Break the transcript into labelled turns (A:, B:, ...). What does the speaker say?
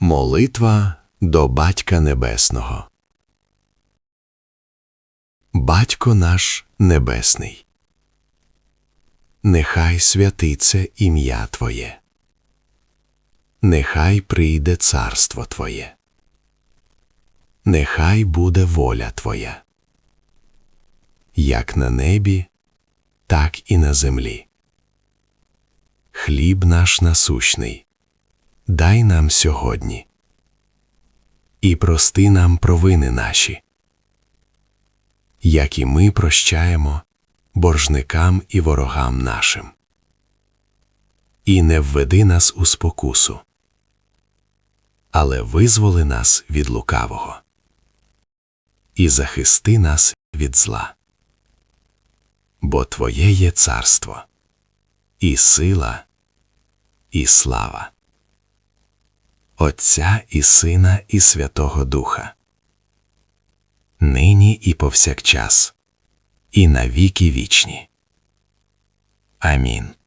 A: Молитва до Батька Небесного. Батько наш Небесний. Нехай святиться ім'я Твоє. Нехай прийде царство Твоє. Нехай буде воля Твоя. Як на небі, так і на землі. Хліб наш насущний дай нам сьогодні. І прости нам провини наші, як і ми прощаємо боржникам і ворогам нашим. І не введи нас у спокусу, але визволи нас від лукавого і захисти нас від зла. Бо Твоє є царство, і сила, і слава. Отця і Сина, і Святого Духа, нині і повсякчас, і навіки вічні. Амінь.